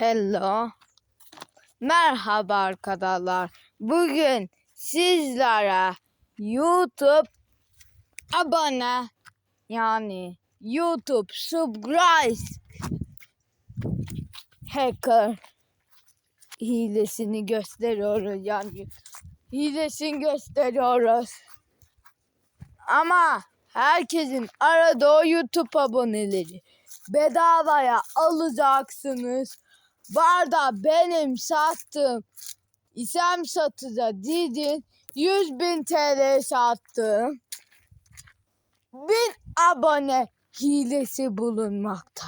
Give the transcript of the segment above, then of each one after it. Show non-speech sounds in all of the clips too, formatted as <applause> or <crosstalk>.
Hello. Merhaba arkadaşlar. Bugün sizlere YouTube abone yani YouTube subscribe hacker hilesini gösteriyoruz yani hilesini gösteriyoruz. Ama herkesin aradığı YouTube aboneleri bedavaya alacaksınız. Var da benim sattığım isem satıda Didin 100 bin TL sattım. Bin abone hilesi bulunmakta.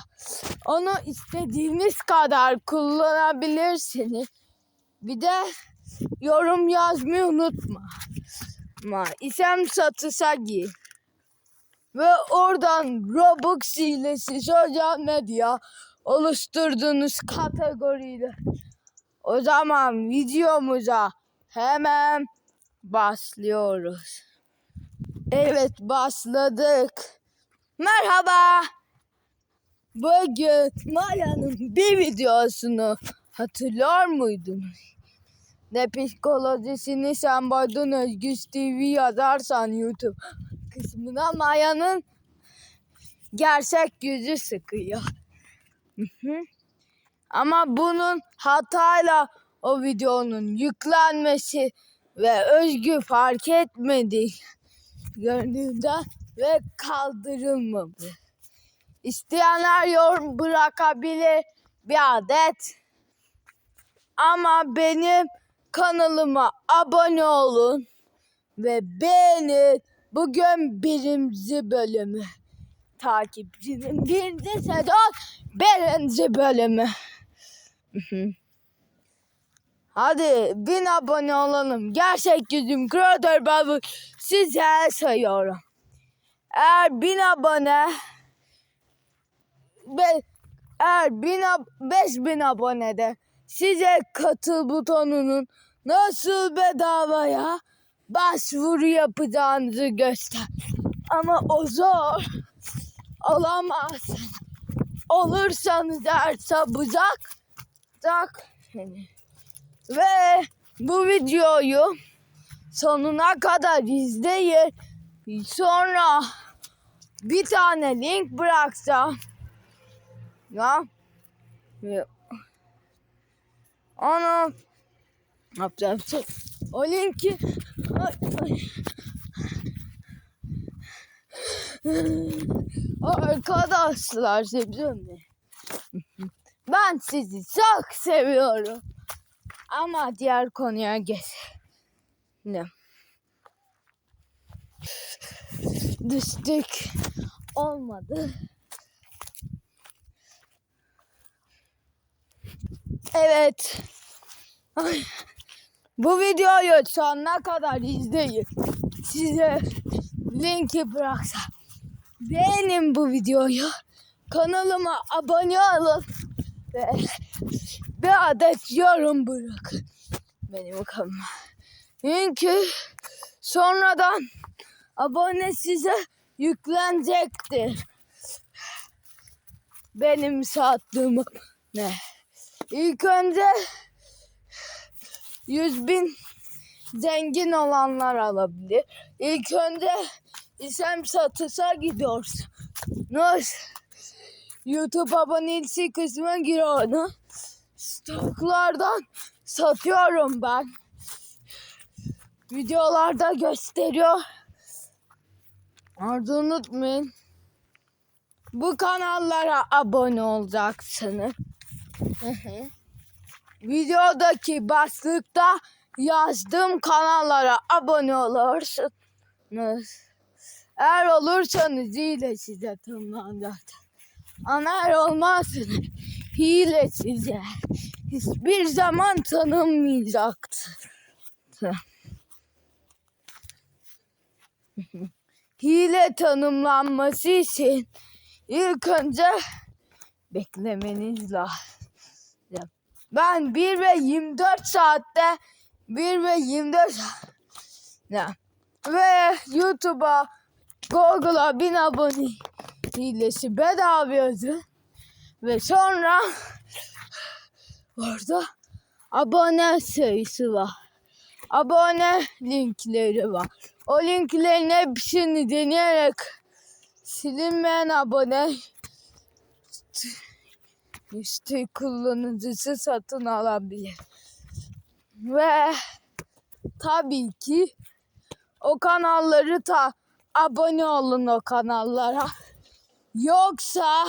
Onu istediğiniz kadar kullanabilirsiniz. Bir de yorum yazmayı unutma. Ama isem satısa gir. Ve oradan Robux hilesi sosyal medya oluşturduğunuz kategoriyle. O zaman videomuza hemen başlıyoruz. Evet başladık. Merhaba. Bugün Maya'nın bir videosunu hatırlıyor muydunuz? Ne psikolojisini sen Badun Özgüç TV yazarsan YouTube kısmına Maya'nın gerçek yüzü sıkıyor. Ama bunun hatayla o videonun yüklenmesi ve Özgü fark etmedi <laughs> gördüğünden ve kaldırılmadı. İsteyenler yorum bırakabilir bir adet. Ama benim kanalıma abone olun ve beğenin. Bugün birinci bölümü. Takipçinin birinci sezon birinci bölümü. Hadi bin abone olalım. Gerçek yüzüm Kreatör Babu size sayıyorum. Eğer bin abone ve eğer bin ab beş bin abonede size katıl butonunun nasıl bedavaya başvuru yapacağınızı göster. Ama o zor. Olamazsın. Olursanız eğer sabacak tak. Ve bu videoyu sonuna kadar izleyin. Sonra bir tane link bıraksam. Ya. Onu yapacağım? Şey o linki. Arkadaşlar seviyorum ne? Ben sizi çok seviyorum. Ama diğer konuya geçelim. Düştük. Olmadı. Evet. Ay. Bu videoyu sonuna kadar izleyin. Size linki bıraksam. Beğenin bu videoyu. Kanalıma abone olun. Ve bir adet yorum bırakın. Benim kanalıma. Çünkü sonradan abone size yüklenecektir. Benim sattığım ne? İlk önce 100 bin zengin olanlar alabilir. İlk önce isem satışa gidiyorsunuz. YouTube abonesi kısmına giriyorum. Stoklardan satıyorum ben. Videolarda gösteriyor. Orada unutmayın. Bu kanallara abone olacaksınız. <laughs> Videodaki başlıkta yazdığım kanallara abone olursunuz. Eğer olursanız hile size tımlanacak. Ama eğer olmazsanız hile size hiçbir zaman tanınmayacaktır. hile tanımlanması için ilk önce beklemeniz lazım. Ben 1 ve 24 saatte 1 ve 24 saat ve YouTube'a Google'a 1000 abone hilesi bedava yazın ve sonra Orada abone sayısı var. Abone linkleri var. O linklerin hepsini deneyerek silinmeyen abone işte kullanıcısı satın alabilir. Ve tabii ki o kanalları da abone olun o kanallara. Yoksa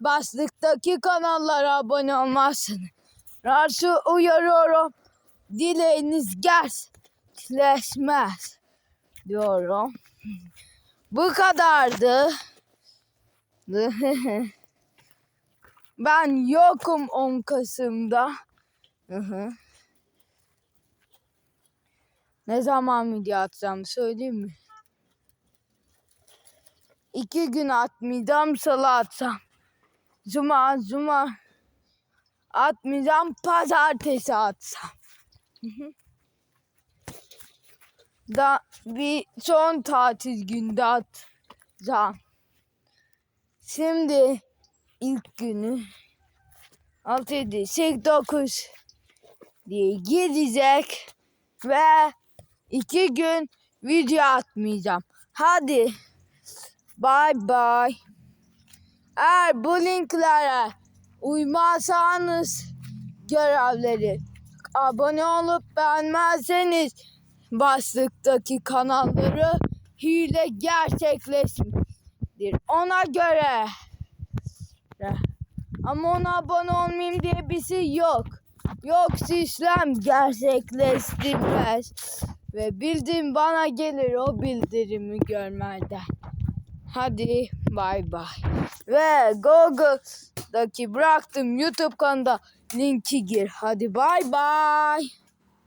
başlıktaki kanallara abone olmazsınız. Rahatsız uyarıyorum. Dileğiniz gerçekleşmez diyorum. Bu kadardı. <laughs> Ben yokum 10 Kasım'da. <laughs> Ne zaman video atacağım söyleyeyim mi? İki gün atmayacağım salı atsam. Cuma, cuma atmayacağım pazartesi atsam. <laughs> Da bir son tatil günde atacağım. Şimdi ilk günü 6, 7, 8, 9 diye gidecek ve iki gün video atmayacağım. Hadi bye bye. Eğer bu linklere uymazsanız görevleri abone olup beğenmezseniz başlıktaki kanalları hile gerçekleşmiştir. Ona göre ama ona abone olmayayım diye bir şey yok. Yoksa işlem gerçekleştirmez. Ve bildirim bana gelir o bildirimi görmeden. Hadi bay bay. Ve Google'daki bıraktım YouTube kanalda linki gir. Hadi bay bay.